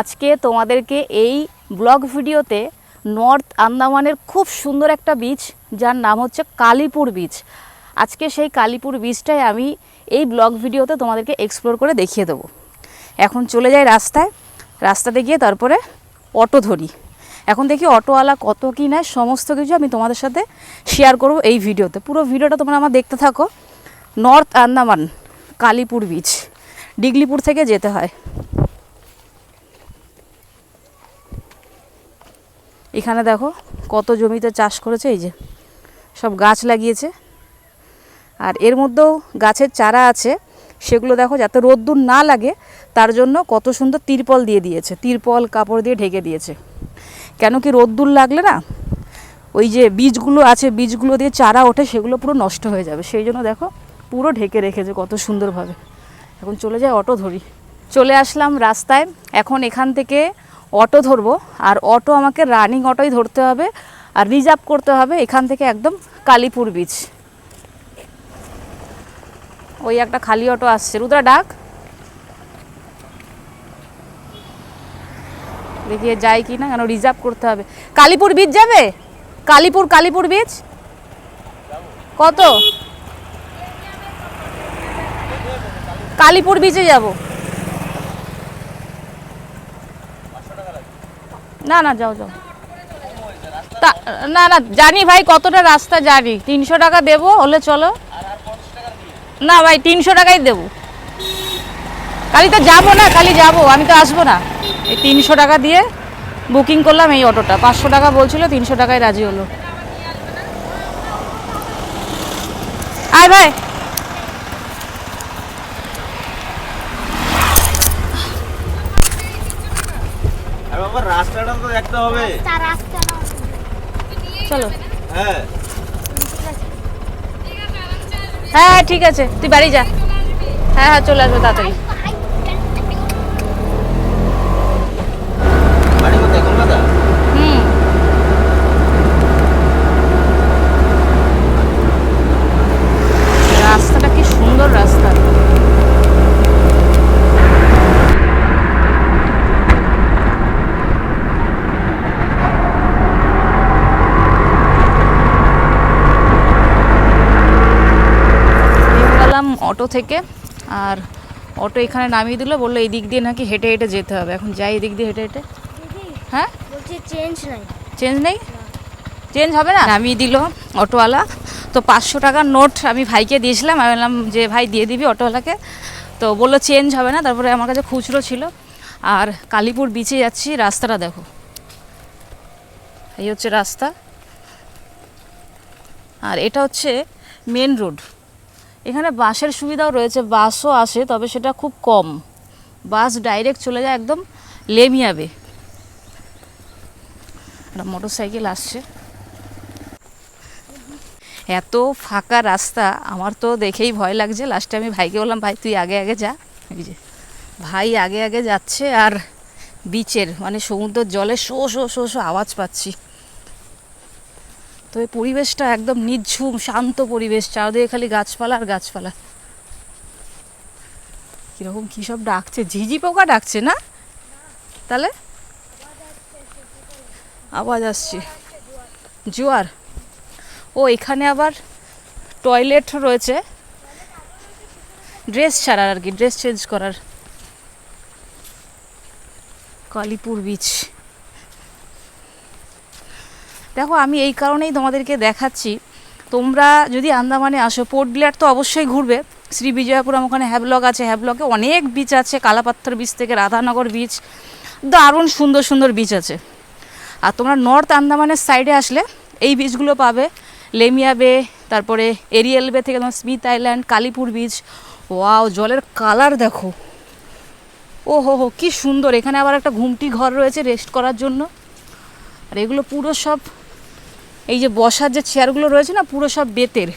আজকে তোমাদেরকে এই ব্লগ ভিডিওতে নর্থ আন্দামানের খুব সুন্দর একটা বিচ যার নাম হচ্ছে কালীপুর বিচ আজকে সেই কালীপুর বিচটাই আমি এই ব্লগ ভিডিওতে তোমাদেরকে এক্সপ্লোর করে দেখিয়ে দেবো। এখন চলে যাই রাস্তায়। রাস্তাতে গিয়ে তারপরে অটো ধরি। এখন দেখি অটোওয়ালা কত কী নেয়, সমস্ত কিছু আমি তোমাদের সাথে শেয়ার করব এই ভিডিওতে। পুরো ভিডিওটা তোমরা আমার দেখতে থাকো। নর্থ আন্দামান, কালীপুর বিচ ডিগলিপুর থেকে যেতে হয়। এখানে দেখো কত জমিতে চাষ করেছে, এই যে সব গাছ লাগিয়েছে। আর এর মধ্যেও গাছের চারা আছে, সেগুলো দেখো যাতে রোদ্দুর না লাগে, তার জন্য কত সুন্দর তিরপল দিয়ে দিয়েছে। তিরপল, কাপড় দিয়ে ঢেকে দিয়েছে। কেন কি রোদ্দুর লাগলে না, ওই যে বীজগুলো আছে, বীজগুলো দিয়ে চারা ওঠে, সেগুলো পুরো নষ্ট হয়ে যাবে। সেই জন্য দেখো পুরো ঢেকে রেখেছে কত সুন্দরভাবে। এখন চলে যায় অটো ধরি। চলে আসলাম রাস্তায়। এখন এখান থেকে অটো ধরবো, আর অটো আমাকে রানিং অটোই ধরতে হবে, আর রিজার্ভ করতে হবে এখান থেকে একদম কালীপুর বিচ ওই একটা খালি অটো আসছে। রুদ্রা, ডাক। দেখিয়ে যায় কি না কেন রিজার্ভ করতে হবে। কালীপুর বিচ যাবে? কালীপুর কালীপুর বিচ কত? কালীপুর বিচে যাব। না না, যাও যাও। না না, জানি ভাই কতটা রাস্তা জানি। তিনশো টাকা দেবো হলে চলো। না ভাই, তিনশো টাকাই দেবো। কালি তো যাব না কালি যাব, আমি তো আসব না। এই তিনশো টাকা দিয়ে বুকিং করলাম এই অটোটা। পাঁচশো টাকা বলছিল, তিনশো টাকায় রাজি হলো। আয় ভাই। আর বাবা রাস্তাটা তো দেখতে হবে। তার রাস্তা না। চলো। হ্যাঁ। হ্যাঁ হ্যাঁ ঠিক আছে। তুই বাড়ি যা। হ্যাঁ হ্যাঁ চলে আসব তাড়াতাড়ি বাড়ি কোথায় কলকাতা হুম রাস্তাটা কি সুন্দর রাস্তা নেমে গেলাম অটো থেকে। আর অটো এখানে নামিয়ে দিল বলল এই দিক দিয়ে নাকি হেঁটে হেঁটে যেতে হবে। এখন যাই এদিক দিয়ে হেঁটে হেঁটে। হ্যাঁ? বলছি চেঞ্জ নাই। চেঞ্জ নেই? চেঞ্জ হবে না? নামিয়ে দিল অটোওয়ালা। তো পাঁচশো টাকার নোট আমি ভাইকে দিয়েছিলাম। আমি বললাম যে ভাই দিয়ে দিবি অটোওয়ালাকে? তো বলল চেঞ্জ হবে না। তারপরে আমার কাছে খুচরো ছিল। আর কালীপুর বিচে যাচ্ছি। রাস্তাটা দেখো। এই হচ্ছে রাস্তা। আর এটা হচ্ছে মেন রোড এখানে বাসের সুবিধাও রয়েছে, বাসও আসে, তবে সেটা খুব কম। বাস ডাইরেক্ট চলে যায় একদম লেমিয়াবে একটা মোটর সাইকেল আসছে। এত ফাঁকা রাস্তা, আমার তো দেখেই ভয় লাগছে। লাস্টে আমি ভাইকে বললাম, ভাই, তুই আগে আগে যা। যে, ভাই, আগে আগে যাচ্ছে আর বিচের মানে সমুদ্রের জলে শো শো শো শো, আওয়াজ পাচ্ছি। তো এই পরিবেশটা একদম নিঝুম শান্ত পরিবেশ, চারদিকে খালি গাছপালা আর গাছপালা। কীরকম কী সব ডাকছে? ঝিঝি পোকা ডাকছে না? তাহলে? আওয়াজ আসছে। জোয়ার। ও, এখানে আবার টয়লেট রয়েছে। ড্রেস ছাড়ার আর কি ড্রেস চেঞ্জ করার। কালীপুর বিচ দেখো, আমি এই কারণেই তোমাদেরকে দেখাচ্ছি। তোমরা যদি আন্দামানে আসো, পোর্ট ব্লেয়ার তো অবশ্যই ঘুরবে। শ্রী বিজয়পুরম ওখানে হ্যাভলক আছে হ্যাভলকে অনেক বিচ আছে কালাপাত্থর বিচ থেকে রাধানগর বিচ দারুণ সুন্দর সুন্দর বিচ আছে। আর তোমরা নর্থ আন্দামানের সাইডে আসলে এই বিচগুলো পাবে। লেমিয়া বে, তারপরে এরিয়েল বে থেকে তোমার Smith island, Kalipur beach wow, জলের কালার দেখো। ও হো হো, কী সুন্দর। এখানে আবার একটা ঘুমটি ঘর রয়েছে রেস্ট করার জন্য। আর এগুলো পুরো সব এই যে বসার যে চেয়ারগুলো রয়েছে না, পুরো সব বেতের।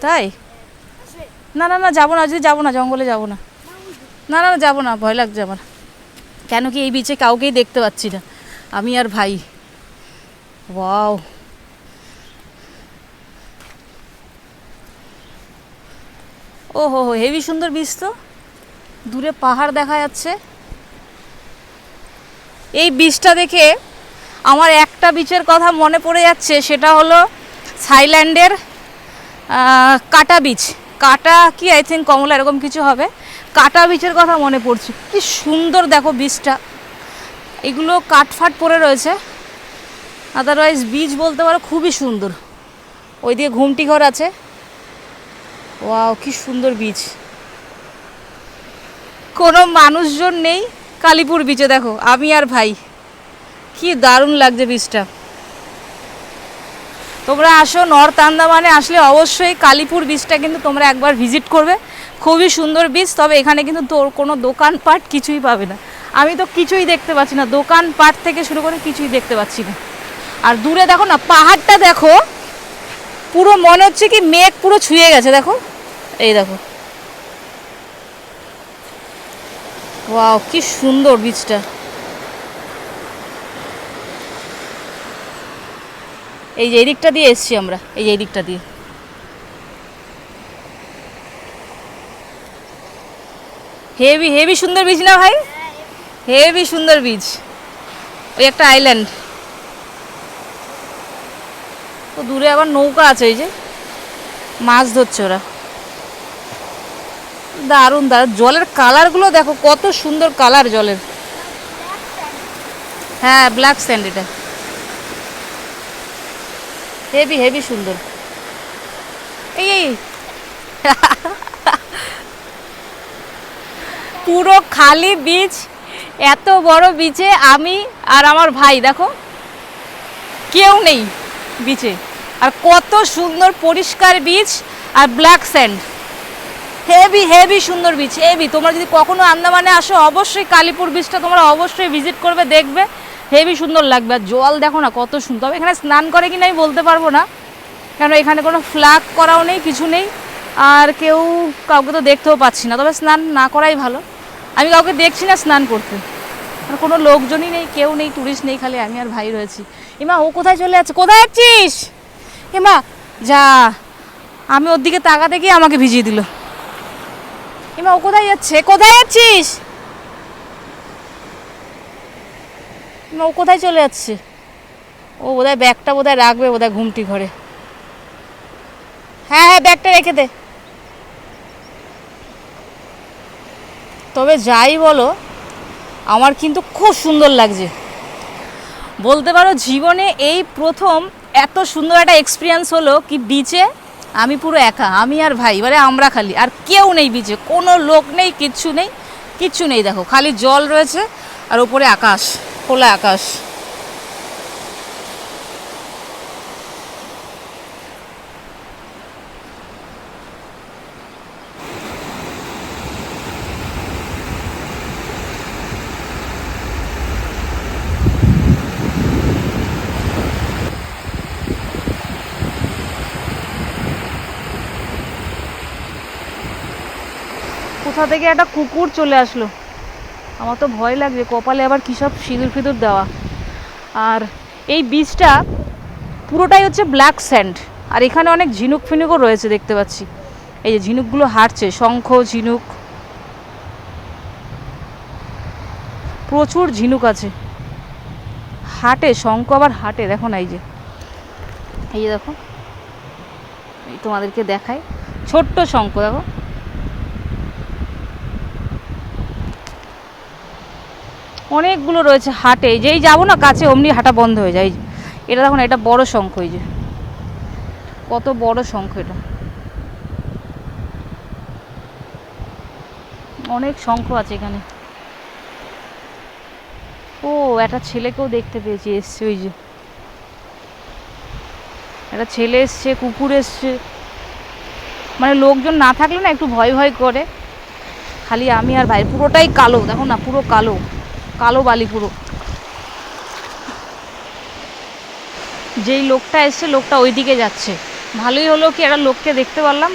তাই? না না না, যাব না যদি যাব না, জঙ্গলে যাব না। না না যাব না, ভয় লাগছে আমার। কেন কি এই বিচে কাউকেই দেখতে পাচ্ছি না। আমি আর ভাই। ওয়াও। ও হো হেভি সুন্দর বীজ তো। দূরে পাহাড় দেখা যাচ্ছে। এই বীজটা দেখে আমার একটা বিচের কথা মনে পড়ে যাচ্ছে, সেটা হলো থাইল্যান্ডের কাটা বীচ কাটা কি? আই থিঙ্ক কমলা, এরকম কিছু হবে। কাটা বীচের কথা মনে পড়ছে। কি সুন্দর দেখো বীজটা এগুলো কাটফাট পড়ে রয়েছে। আদারওয়াইজ বীজ বলতে পারো খুবই সুন্দর। ওই ওইদিকে ঘুমটি ঘর আছে। ওয়াও কি সুন্দর বীজ কোনো মানুষজন নেই কালীপুর বিচে দেখো, আমি আর ভাই। কি দারুণ লাগছে বীজটা তোমরা আসো নর্থ আন্দামানে আসলে অবশ্যই কালীপুর বীজটা কিন্তু তোমরা একবার ভিজিট করবে। খুবই সুন্দর বীজ তবে এখানে কিন্তু তোর কোনো দোকানপাট কিছুই পাবে না। আমি তো কিছুই দেখতে পাচ্ছি না, দোকানপাট থেকে শুরু করে কিছুই দেখতে পাচ্ছি না। আর দূরে দেখো না, পাহাড়টা দেখো, পুরো মনে হচ্ছে কি মেঘ পুরো ছুঁয়ে গেছে, দেখো। এই দেখো। ওয়াও, কি সুন্দর বীজটা। এই যে এদিকটা দিয়ে এসছি আমরা, এই যে এদিকটা দিয়ে। হেভি হেভি সুন্দর বীজ না ভাই? হেভি সুন্দর বীজ। ওই একটা আইল্যান্ড তো দূরে আবার নৌকা আছে, এই যে। মাছ ধরছে ওরা। দারুণ দারুণ। জলের কালারগুলো দেখো, কত সুন্দর কালার জলের। হ্যাঁ ব্ল্যাক স্যান্ড এটা। হেভি হেভি সুন্দর। এই এই পুরো খালি বীচ এত বড় বিচে আমি আর আমার ভাই, দেখো। কেউ নেই বিচে আর কত সুন্দর পরিষ্কার বীচ আর ব্ল্যাক স্যান্ড হেভি হেভি সুন্দর বিচ হেভি। তোমরা যদি কখনো আন্দামানে আসো, অবশ্যই কালীপুর বিচটা তোমরা অবশ্যই ভিজিট করবে, দেখবে। হেভি সুন্দর লাগবে। আর জল দেখো না, কত সুন্দর। তবে এখানে স্নান করে কিনা আমি বলতে পারব না। কেন এখানে কোনো ফ্ল্যাগ করাও নেই, কিছু নেই। আর কেউ কাউকে তো দেখতেও পাচ্ছি না। তবে স্নান না করাই ভালো। আমি কাউকে দেখছি না স্নান করতে। আর কোনো লোকজনই নেই, কেউ নেই টুরিস্ট নেই, খালি আমি আর ভাই রয়েছি। এমা ও কোথায় চলে যাচ্ছে? কোথায় যাচ্ছিস? এমা যা। আমি ওর দিকে তাকাতে গিয়ে আমাকে ভিজিয়ে দিল। এমা ও কোথায় যাচ্ছে? কোথায় যাচ্ছিস? ও কোথায় চলে যাচ্ছে? ও বোধহয় ব্যাগটা বোধহয় রাখবে বোধহয় ঘুমটি ঘরে। হ্যাঁ হ্যাঁ ব্যাগটা রেখে দে। তবে যাই বলো, আমার কিন্তু খুব সুন্দর লাগছে। বলতে পারো, জীবনে এই প্রথম এত সুন্দর একটা এক্সপিরিয়েন্স হলো কি বিচে আমি পুরো একা, আমি আর ভাই, এবারে আমরা খালি, আর কেউ নেই বিচে কোনো লোক নেই, কিচ্ছু নেই কিচ্ছু নেই, দেখো, খালি জল রয়েছে, আর ওপরে আকাশ, খোলা আকাশ। কোথা থেকে একটা কুকুর চলে আসলো। আমার তো ভয় লাগছে, কপালে আবার কী সব সিঁদুর ফিঁদুর দেওয়া। আর এই বীজটা পুরোটাই হচ্ছে ব্ল্যাক স্যান্ড আর এখানে অনেক ঝিনুক ফিনুকও রয়েছে দেখতে পাচ্ছি। এই যে ঝিনুকগুলো হাঁটছে শঙ্খ, ঝিনুক। প্রচুর ঝিনুক আছে। হাটে, শঙ্খ আবার হাটে, দেখো না এই যে। এই যে দেখো, এই তোমাদেরকে দেখাই। ছোট্ট শঙ্খ, দেখো। অনেকগুলো রয়েছে হাটে, যেই যাব না কাছে অমনি হাঁটা বন্ধ হয়ে যায়। এটা দেখুন এটা বড় শঙ্খ এই যে। কত বড় শঙ্খ এটা। অনেক শঙ্খ আছে এখানে। ও, একটা ছেলেকেও দেখতে পেয়েছি, এসছে ওই যে। একটা ছেলে এসছে, কুকুর এসছে। মানে লোকজন না থাকলে না একটু ভয় ভয় করে। খালি আমি আর ভাই, পুরোটাই কালো, দেখো না, পুরো কালো। কালো বালি পুরো। যেই লোকটা এসছে, লোকটা ওই দিকে যাচ্ছে। ভালোই হলো কি একটা লোককে দেখতে পারলাম।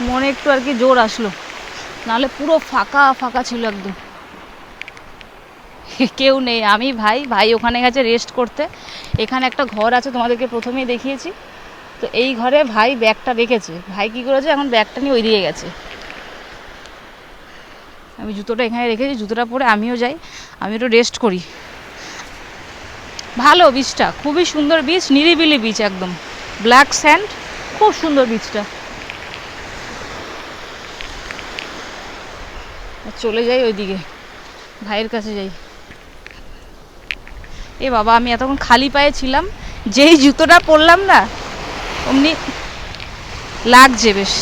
মনে একটু আর কি জোর আসলো। নাহলে পুরো ফাঁকা ফাঁকা ছিল একদম। কেউ নেই। আমি ভাই ভাই ওখানে গেছে রেস্ট করতে। এখানে একটা ঘর আছে, তোমাদেরকে প্রথমেই দেখিয়েছি। তো এই ঘরে ভাই ব্যাগটা রেখেছে। ভাই কি করেছে? এখন ব্যাগটা নিয়ে ওই দিকে গেছে। আমি জুতোটা এখানে রেখেছি, জুতোটা পরে আমিও যাই, আমি একটু রেস্ট করি। ভালো বীজটা খুবই সুন্দর বীজ নিরিবিলি বীজ একদম। ব্ল্যাক স্যান্ড খুব সুন্দর বীজটা চলে যাই ওইদিকে, ভাইয়ের কাছে যাই। এ বাবা, আমি এতক্ষণ খালি পায়ে ছিলাম, যেই জুতোটা পরলাম না, অমনি লাগছে বেশ,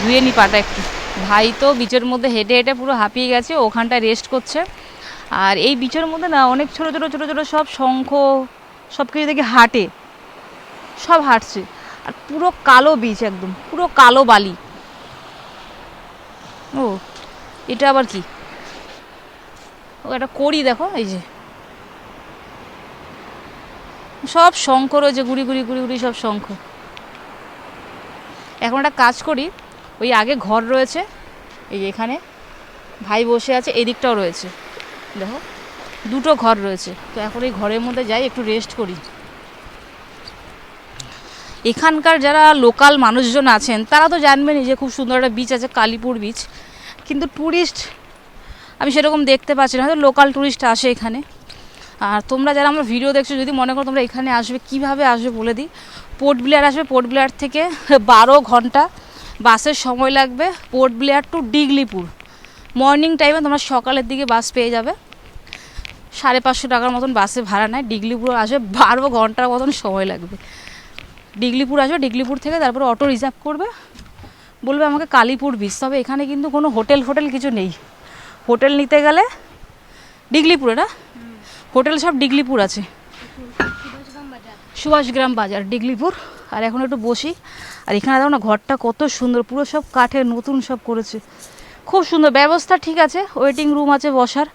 ধুয়ে নি পাটা একটু। ভাই তো বিচের মধ্যে হেঁটে হেঁটে পুরো হাঁপিয়ে গেছে, ওখানটায় রেস্ট করছে। আর এই বিচের মধ্যে না, অনেক ছোট ছোট ছোট ছোট সব শঙ্খ সব কিছু দেখে হাঁটে। সব হাঁটছে। আর পুরো কালো বীজ একদম, পুরো কালো বালি। ও, এটা আবার কি? ও, একটা করি দেখো, এই যে। সব শঙ্খ রয়েছে, গুড়ি গুড়ি গুড়ি গুড়ি সব শঙ্খ। এখন একটা কাজ করি ওই আগে ঘর রয়েছে, এই এখানে। ভাই বসে আছে এই দিকটাও রয়েছে। দেখো, দুটো ঘর রয়েছে। তো এখন এই ঘরের মধ্যে যাই, একটু রেস্ট করি। এখানকার যারা লোকাল মানুষজন আছেন, তারা তো জানবেনই যে খুব সুন্দর একটা বিচ আছে, কালীপুর বিচ কিন্তু ট্যুরিস্ট আমি সেরকম দেখতে পাচ্ছি না। হয়তো লোকাল ট্যুরিস্ট আসে এখানে। আর তোমরা যারা আমার ভিডিও দেখছ, যদি মনে করো তোমরা এখানে আসবে, কীভাবে আসবে বলে দিই। পোর্ট ব্লেয়ার আসবে পোর্ট ব্লেয়ার থেকে বারো ঘণ্টা বাসের সময় লাগবে Port Blair to Diglipur. Morning টাইমে তোমরা সকালের দিকে বাস পেয়ে যাবে। সাড়ে পাঁচশো টাকার মতন বাসে ভাড়া নেয়। ডিগলিপুর আসবে বারো ঘণ্টার মতন সময় লাগবে। ডিগলিপুর আসবে ডিগলিপুর থেকে তারপরে অটো রিজার্ভ করবে। বলবে আমাকে কালীপুর বিচ তবে এখানে কিন্তু কোনো হোটেল ফোটেল কিছু নেই। হোটেল নিতে গেলে ডিগলিপুরে না? হোটেল সব ডিগলিপুর আছে। সুভাষগ্রাম বাজার ডিগলিপুর। আর এখন একটু বসি। আর এখানে দেখো না, ঘরটা কত সুন্দর, পুরো সব কাঠের, নতুন সব করেছে। খুব সুন্দর, ব্যবস্থা ঠিক আছে ওয়েটিং রুম আছে বসার,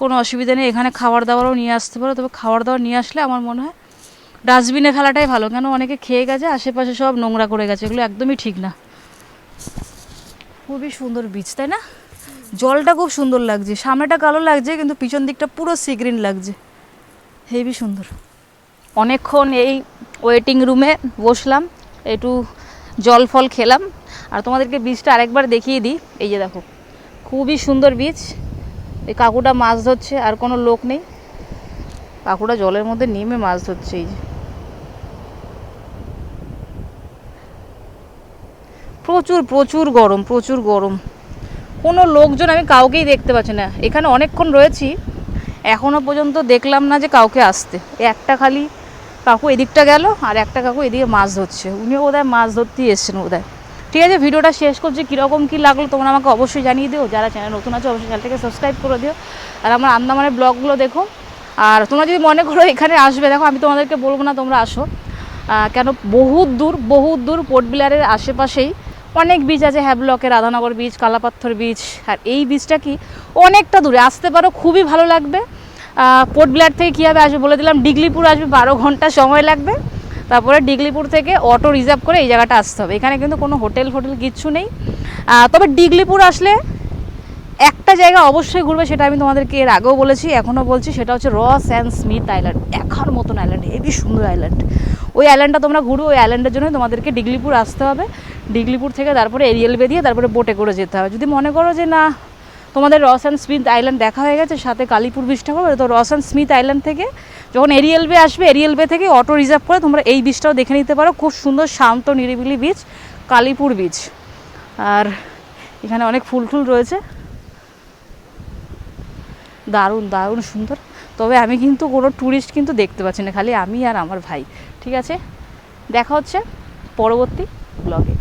কোনো অসুবিধা নেই। এখানে খাবার দাবারও নিয়ে আসতে পারো, তবে খাবার দাবার নিয়ে আসলে আমার মনে হয় ডাস্টবিনে ফেলাটাই ভালো, কেন অনেকে খেয়ে গেছে, আশেপাশে সব নোংরা করে গেছে, এগুলো একদমই ঠিক না। খুবই সুন্দর বীজ তাই না? জলটা খুব সুন্দর লাগছে, সামনেটা কালো লাগছে, কিন্তু পিছন দিকটা পুরো সিগ্রিন লাগছে। হেভি সুন্দর। অনেকক্ষণ এই ওয়েটিং রুমে বসলাম, একটু জল ফল খেলাম। আর তোমাদেরকে বীজটা আরেকবার দেখিয়ে দিই। এই যে দেখো, খুবই সুন্দর বীজ এই কাকুটা মাছ ধরছে, আর কোনো লোক নেই। কাকুটা জলের মধ্যে নেমে মাছ ধরছে এই যে। প্রচুর প্রচুর গরম প্রচুর গরম। কোনো লোকজন আমি কাউকেই দেখতে পাচ্ছি না। এখানে অনেকক্ষণ রয়েছি। এখনও পর্যন্ত দেখলাম না যে কাউকে আসতে। একটা খালি কাকু এদিকটা গেল আর একটা কাকু এদিকে মাছ ধরছে। উনিও বোধহয় মাছ ধরতেই এসছেন বোধহয়। ঠিক আছে, ভিডিওটা শেষ করছি। কীরকম কী লাগল তোমরা আমাকে অবশ্যই জানিয়ে দিও। যারা চ্যানেল নতুন আছে, অবশ্যই চ্যানেলটাকে সাবস্ক্রাইব করে দিও। আর আমার আন্দামানের ব্লগগুলো দেখো। আর তোমরা যদি মনে করো এখানে আসবে, দেখো আমি তোমাদেরকে বলব না তোমরা আসো। কেন বহুত দূর বহুত দূর পোর্ট বিলারের আশেপাশেই অনেক বীজ আছে। হ্যাবলকের রাধানগর বীজ কালাপাথর বীজ আর এই বীজটা কি অনেকটা দূরে। আসতে পারো, খুবই ভালো লাগবে। পোর্ট ব্লেয়ার থেকে কীভাবে আসবে বলে দিলাম। ডিগলিপুর আসবে বারো ঘণ্টা সময় লাগবে। তারপরে ডিগলিপুর থেকে অটো রিজার্ভ করে এই জায়গাটা আসতে হবে। এখানে কিন্তু কোনো হোটেল ফোটেল কিচ্ছু নেই। তবে ডিগলিপুর আসলে একটা জায়গা অবশ্যই ঘুরবে, সেটা আমি তোমাদেরকে এর আগেও বলেছি, এখনও বলছি, সেটা হচ্ছে রস অ্যান্ড স্মিথ আইল্যান্ড দেখার মতন আইল্যান্ড হেবি সুন্দর আইল্যান্ড ওই আইল্যান্ডটা তোমরা ঘুরো, ওই আইল্যান্ডের জন্য তোমাদেরকে ডিগলিপুর আসতে হবে। ডিগলিপুর থেকে তারপরে এরিয়েল বেরিয়ে তারপরে বোটে করে যেতে হবে। যদি মনে করো যে না তোমাদের রস অ্যান্ড স্মিথ আইল্যান্ড দেখা হয়ে গেছে, সাথে কালীপুর বিচটা করবে তো রস অ্যান্ড স্মিথ আইল্যান্ড থেকে যখন এরিয়েল বে আসবে, এরিয়েল বে থেকে অটো রিজার্ভ করে তোমরা এই বিচটাও দেখে নিতে পারো। খুব সুন্দর, শান্ত, নিরিবিলি বিচ কালীপুর বিচ আর এখানে অনেক ফুল টুল রয়েছে। দারুণ দারুণ সুন্দর। তবে আমি কিন্তু কোনো ট্যুরিস্ট কিন্তু দেখতে পাচ্ছি না, খালি আমি আর আমার ভাই। ঠিক আছে? দেখা হচ্ছে পরবর্তী ব্লগে